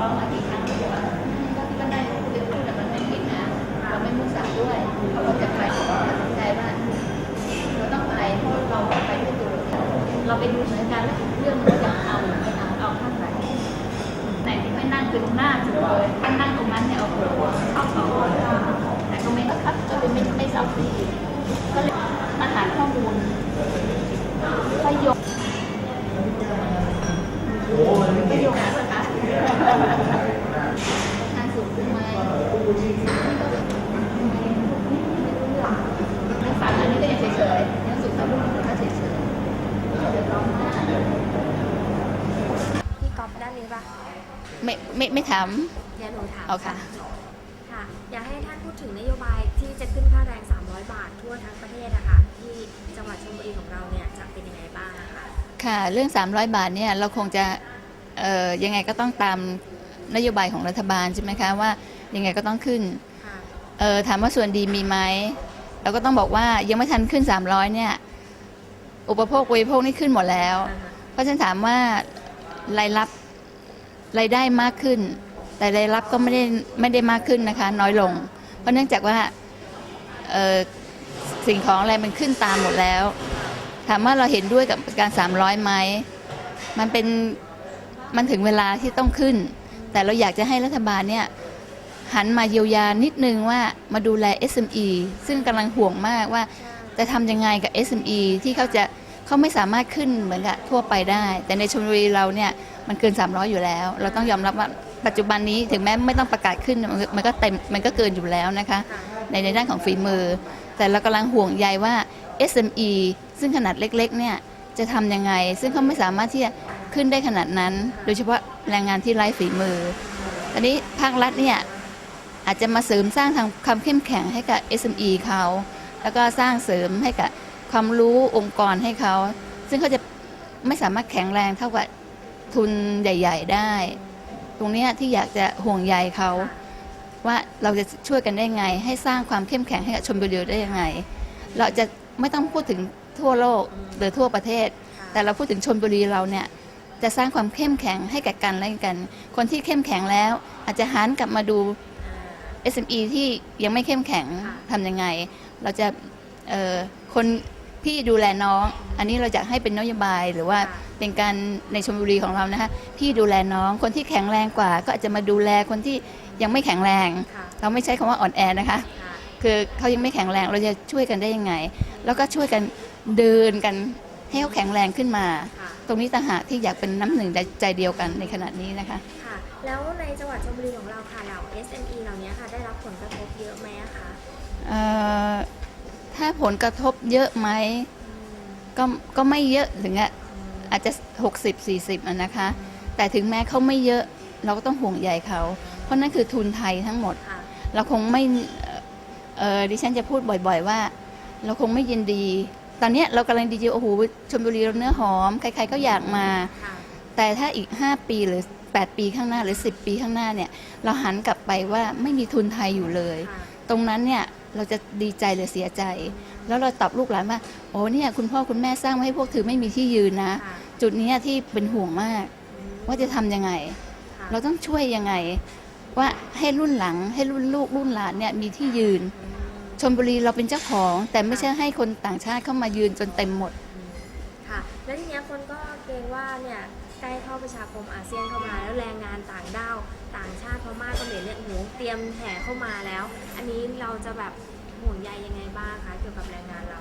ร้องมากี่ครั้งก็บอกว่าก็ก็ได้เรื่องพูดแต่มันไม่ผิดนะเราไม่มุ่งสาด้วยเขาก็จะไปตัดสินใจว่าเราต้องไปเพราะเราไปด้วยตัวเราไปดูสถานการณ์แล้วเรื่องมันจะเอาหรือไม่เอาเอาข้างไหนไหนที่ไม่นั่งคือหน้าสุดเลยถ้านั่งตรงนั้นเนี่ยเอาหัวเข้าเขาแต่ก็ไม่ครับก็เลยไม่ไม่ทราบที่ก็เลยอาหารข้อมูลก็ยกก็ยกนะคะทางสูงขึ้นไหมไม่ฟังอันนี้ก็ยังเฉยๆยังสุขภาพลูกก็เฉยๆเดี๋ยวร้องไห้ พี่ก๊อฟด้านนี้ปะ ไม่ไม่ไม่ถาม เดี๋ยวหนูถามเอาค่ะ ค่ะ อยากให้ท่านพูดถึงนโยบายที่จะขึ้นค่าแรง 300 บาททั่วทั้งประเทศอะค่ะ ที่จังหวัดชลบุรีของเราเนี่ยจะเป็นยังไงบ้างอะคะค่ะ เรื่อง 300 บาทเนี่ยเราคงจะเอ่อยังไงก็ต้องตามนโยบายของรัฐบาลใช่ไหมคะว่ายังไงก็ต้องขึ้นค่ะเอ่อถามว่าส่วนดีมีไหมเราก็ต้องบอกว่ายังไม่ทันขึ้น 300เนี่ยอุปโภคบริโภคนี่ขึ้นหมดแล้ว อ่าฮะเพราะฉะนันถามว่ารายรับ รายได้มากขึ้น แต่รายรับก็ไม่ได้ไม่ได้มากขึ้นนะคะ น้อยลง เพราะเนื่องจากว่าสิ่งของอะไรมันขึ้นตามหมดแล้ว ถามว่าเราเห็นด้วยกับการ 300ไหมมันเป็นมันถึงเวลาที่ต้องขึ้น แต่เราอยากจะให้รัฐบาลเนี่ยหันมาเยียวยานิดนึงว่ามาดูแล SME ซึ่งกำลังห่วงมากว่าจะทำยังไงกับ SME ที่เขาจะเขาไม่สามารถขึ้นเหมือนกับทั่วไปได้ แต่ในชลบุรีเราเนี่ย มันเกิน 300 อยู่แล้ว เราต้องยอมรับว่าปัจจุบันนี้ถึงแม้ไม่ต้องประกาศขึ้นมันก็เต็มมันก็เกินอยู่แล้วนะคะค่ะในในด้านของฝีมือ แต่เรากำลังห่วงใยว่า SME ซึ่งขนาดเล็กๆเนี่ยจะทำยังไง ซึ่งเขาไม่สามารถที่จะขึ้นได้ขนาดนั้น โดยเฉพาะแรงงานที่ไร้ฝีมือตอนนี้ภาครัฐเนี่ยอาจจะมาเสริมสร้างทางความเข้มแข็งให้กับ SME เขาแล้วก็สร้างเสริมให้กับความรู้องค์กรให้เขา ซึ่งเขาจะไม่สามารถแข็งแรงเท่ากับ ทุนใหญ่ ๆ ได้ ตรงเนี้ยที่อยากจะห่วงใยเขาว่าเราจะช่วยกันได้ไง ให้สร้างความเข้มแข็งให้กับชมบุรีได้ยังไง เราจะไม่ต้องพูดถึงทั่วโลกหรือทั่วประเทศ แต่เราพูดถึงชนบุรีเราเนี่ยจะสร้างความเข้มแข็งให้กับกันและกัน คนที่เข้มแข็งแล้ว อาจจะหันกลับมาดู SME ที่ยังไม่เข้มแข็งค่ะทำยังไง เราจะเอ่อคน พี่ดูแลน้อง อันนี้เราจะให้เป็นนโยบายหรือว่าเป็นการในชมบุรีของเรานะคะพี่ดูแลน้องคนที่แข็งแรงกว่า ก็อาจจะมาดูแลคนที่ยังไม่แข็งแรงค่ะเราไม่ใช้คำว่าอ่อนแอนะคะค่ะคือเขายังไม่แข็งแรงเราจะช่วยกันได้ยังไง แล้วก็ช่วยกันเดินกันให้เขาแข็งแรงขึ้นมาค่ะตรงนี้ต่างหากที่อยากเป็นน้ำหนึ่งใจเดียวกันในขณะนี้นะคะค่ะแล้วในจังหวัดชลบุรีของเราค่ะเหล่า SME เหล่านี้ค่ะได้รับผลกระทบเยอะไหมอะคะเอ่อ ถ้าผลกระทบเยอะไหมอืมก็ก็ไม่เยอะถึงอะอาจจะ 60 40อะนะคะ แต่ถึงแม้เขาไม่เยอะเราก็ต้องห่วงใยเขา เพราะนั่นคือทุนไทยทั้งหมดค่ะเราคงไม่เอ่อเออดิฉันจะพูดบ่อย ๆ ว่า เราคงไม่ยินดี ตอนเนี้ยเรากำลังดีใจโอ้โหชมบุรีเราเนื้อหอม ใครๆก็อยากมาค่ะแต่ถ้าอีก 5 ปีหรือ 8 ปีข้างหน้าหรือ 10 ปีข้างหน้าเนี่ย เราหันกลับไปว่าไม่มีทุนไทยอยู่เลยค่ะตรงนั้นเนี่ย เราจะดีใจหรือเสียใจ แล้วเราตอบลูกหลานว่าโอ้เนี่ยคุณพ่อคุณแม่สร้างมาให้พวกเธอไม่มีที่ยืนนะค่ะจุดเนี้ยที่เป็นห่วงมากอืมว่าจะทำยังไงค่ะเราต้องช่วยยังไง ว่าให้รุ่นหลังให้รุ่นลูกรุ่นหลานเนี่ยมีที่ยืนอืมชนบุรีเราเป็นเจ้าของ แต่ไม่ใช่ให้คนต่างชาติเข้ามายืนจนเต็มหมดค่ะ แล้วทีเนี้ยคนก็เกรงว่าเนี่ยใก ล้เข้าประชาคมอาเซียนเข้ามาแล้วแรงงานต่างด้าวต่างชาติพม่าเขมรเนี่ยโอ้โหเตรียมแห่เข้ามาแล้ว อันนี้เราจะแบบห่วงใยยังไงบ้างคะเกี่ยวกับแรงงานเรา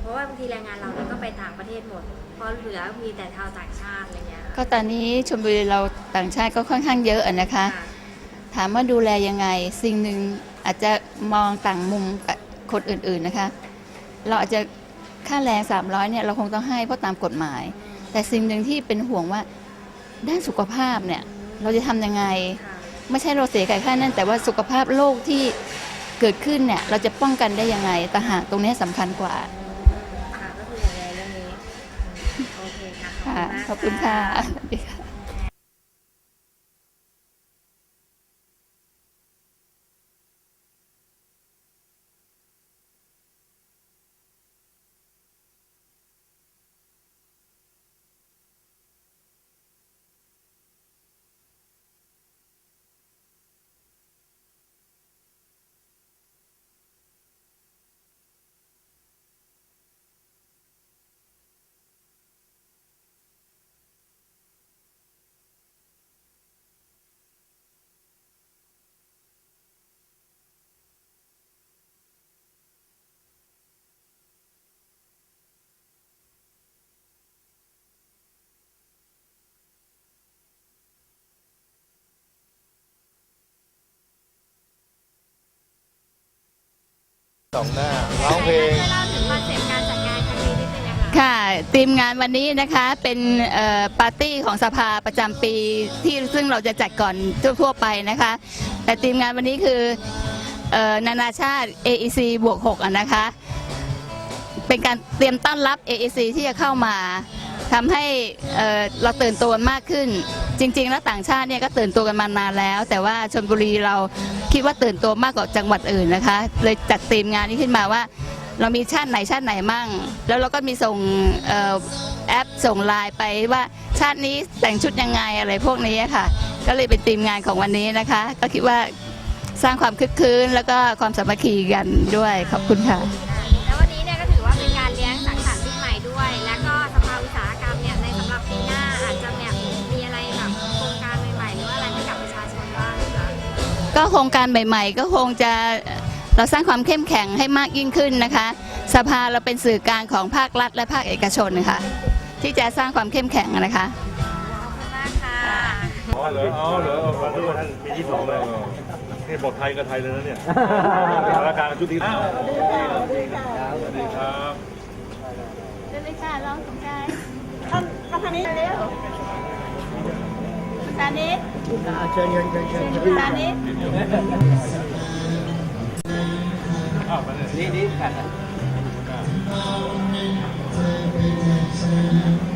เพราะว่าบางทีแรงงานเราเนี่ยก็ไปต่างประเทศหมดเพราะเหลือมีแต่ชาวต่างชาติอะไรเงี้ยก็ตอนนี้ชนบุรีเราต่างชาติก็ค่อนข้างเยอะอะนะคะค่ะถามว่าดูแลยังไง สิ่งหนึ่งอาจจะมองต่างมุมกับคนอื่นๆนะคะ เราอาจจะค่าแรง 300เนี่ยเราคงต้องให้เพราะตามกฎหมาย แต่สิ่งหนึ่งที่เป็นห่วงว่าด้านสุขภาพเนี่ยเราจะทำยังไงค่ะไม่ใช่เราเสียไก่ค่านั่นแต่ว่าสุขภาพโรคที่เกิดขึ้นเนี่ยเราจะป้องกันได้ยังไงต่างหากตรงเนี้ยสำคัญกว่าค่ะก็คืออย่างไรเรื่องนี้อืมโอเคค่ะค่ะมากขอบคุณค่ะ สวัสดีค่ะสองหน้าร้องเพลงช่วยเล่าถึงคอนเซ็ปต์การจัดงานครั้งนี้นิดนึงนะคะค่ะทีมงานวันนี้นะคะเป็นเอ่อปาร์ตี้ของสภาประจำปีที่ซึ่งเราจะจัดก่อนทั่วๆไปนะคะ แต่ทีมงานวันนี้คือเอ่อนานาชาติ AEC บวก6อะนะคะ เป็นการเตรียมต้อนรับ AEC ที่จะเข้ามา ทำให้เอ่อเราตื่นตัวมากขึ้น จริง ๆ แล้วต่างชาติเนี่ยก็ตื่นตัวกันมานานแล้ว แต่ว่าชนบุรีเราคิดว่าตื่นตัวมากกว่าจังหวัดอื่นนะคะ เลยจัดทีมงานนี้ขึ้นมาว่า เรามีชาติไหนชาติไหนมั่ง แล้วเราก็มีส่งเอ่อแอปส่งไลน์ไปว่าชาตินี้แต่งชุดยังไงอะไรพวกนี้ค่ะ ก็เลยเป็นทีมงานของวันนี้นะคะ ก็คิดว่าสร้างความคึกคืนแล้วก็ความสามัคคีกันด้วยขอบคุณค่ะ ก็โครงการใหม่ ๆ ก็คงจะเราสร้างความเข้มแข็งให้มากยิ่งขึ้นนะคะ สภาเราเป็นสื่อกลางของภาครัฐและภาคเอกชนค่ะ ที่จะสร้างความเข้มแข็งนะคะขอบคุณมากค่ะอ๋อเหรออ๋อเหรอขอโทษท่านปีที่สองเลยนี่บอกไทยกับไทยเลยนะเนี่ยสารการชุดที่อ้าวสวัสดีครับสวัสดีครับเดินเลยค่ะลองสงกายมาทางนี้เร็วตานี้ เชิญเชิญเชิญเชิญตานี้อ้าวมาเลยนี่นี่กันอ่า